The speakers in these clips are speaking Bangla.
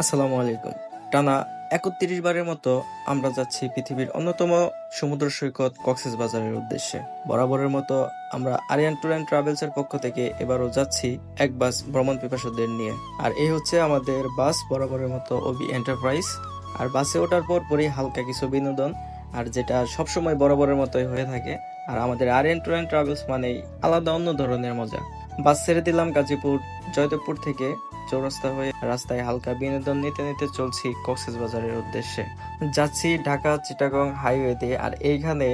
আসসালামু আলাইকুম। টানা একত্রিশ বারের মতো আমরা যাচ্ছি পৃথিবীর অন্যতম সমুদ্র সৈকত কক্সেস বাজারের উদ্দেশ্যে। বরাবরের মতো আমরা আরিয়ান ট্যুর অ্যান্ড ট্রাভেলস এর পক্ষ থেকে এবারও যাচ্ছি এক বাস ভ্রমণ পিপাসুদের নিয়ে। আর এই হচ্ছে আমাদের বাস বরাবরের মতো ওবি এন্টারপ্রাইজ। আর বাসে ওঠার পর পরই হালকা কিছু বিনোদন, আর যেটা সবসময় বরাবরের মতোই হয়ে থাকে। আর আমাদের আরিয়ান ট্যুর অ্যান্ড ট্রাভেলস মানেই আলাদা অন্য ধরনের মজা। বাস ছেড়ে দিলাম গাজীপুর, জয়দেবপুর থেকে চৌরাস্তা হয়ে রাস্তায় হালকা বিনোদন নিতে নিতে চলছি কক্সেস বাজারের উদ্দেশ্যে। যাচ্ছি ঢাকা, চিটাগং হাইওয়ে দিয়ে আর এইখানে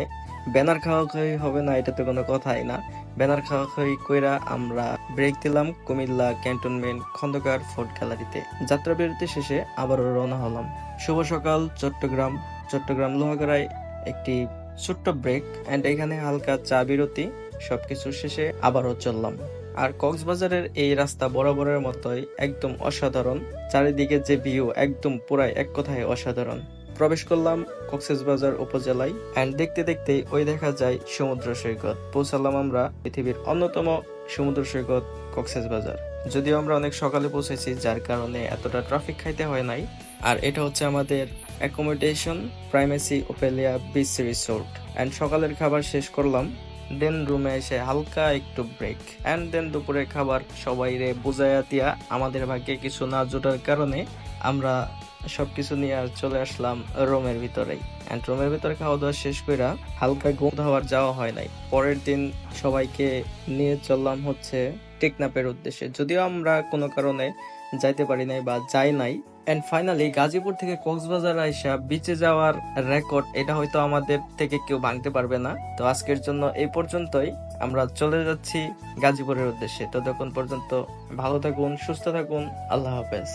ব্যানার খাওয়া হবে না এটা তো কোনো কথাই না। ব্যানার খাওয়া কইরা আমরা ব্রেক দিলাম কুমিল্লা ক্যান্টনমেন্ট খন্দকার ফোর্ট গ্যালারিতে যাত্রা বিরতি শেষে আবারও রওনা হলাম। শুভ সকাল, চট্টগ্রাম চট্টগ্রাম লোহাগড়ায় একটি ছোট্ট ব্রেক এন্ড এখানে হালকা চা বিরতি, সবকিছু শেষে আবারও চললাম। আর কক্সবাজারের এই রাস্তা বরাবরের মতোই একদম অসাধারণ। চারিদিকে যে ভিউ একদম পুরাই এক কথায় অসাধারণ। প্রবেশ করলাম কক্সবাজার উপজেলায় এন্ড দেখতে দেখতে ওই দেখা যায় সমুদ্র সৈকত। পৌঁছালাম আমরা পৃথিবীর অন্যতম সমুদ্র সৈকত কক্সবাজার। যদিও আমরা অনেক সকালে পৌঁছেছি, যার কারণে এতটা ট্রাফিক খাইতে হয় নাই। আর এটা হচ্ছে আমাদের accommodation primacy Ophelia beach resort and সকালের খাবার শেষ করলাম দেন রুমে এসে হালকা একটু ব্রেক এন্ড দেন দুপুরে খাবার সবাই রে বুঝাইয়া দিয়া আমাদের ভাগ্যে কিছু না জোটার কারণে আমরা সব কিছু নিয়ে আর চলে আসলাম রুমের ভিতরেই. এন্ড রুমের ভিতরে খাওয়া দাওয়া শেষ করে হালকা ঘুম ধাওয়ার যাওয়া হয় নাই। পরের দিন সবাইকে নিয়ে চললাম হচ্ছে টেকনাপের উদ্দেশ্যে। যদিও আমরা কোনো কারণে যাইতে পারি নাই বা যাই নাই এন্ড ফাইনালি গাজীপুর থেকে কক্সবাজার আইসা বিচে যাওয়ার রেকর্ড এটা হয়তো আমাদের থেকে কেউ ভাঙতে পারবে না। তো আজকের জন্য এই পর্যন্তই। আমরা চলে যাচ্ছি গাজীপুরের উদ্দেশ্যে। ততক্ষণ পর্যন্ত ভালো থাকুন, সুস্থ থাকুন। আল্লাহ হাফেজ।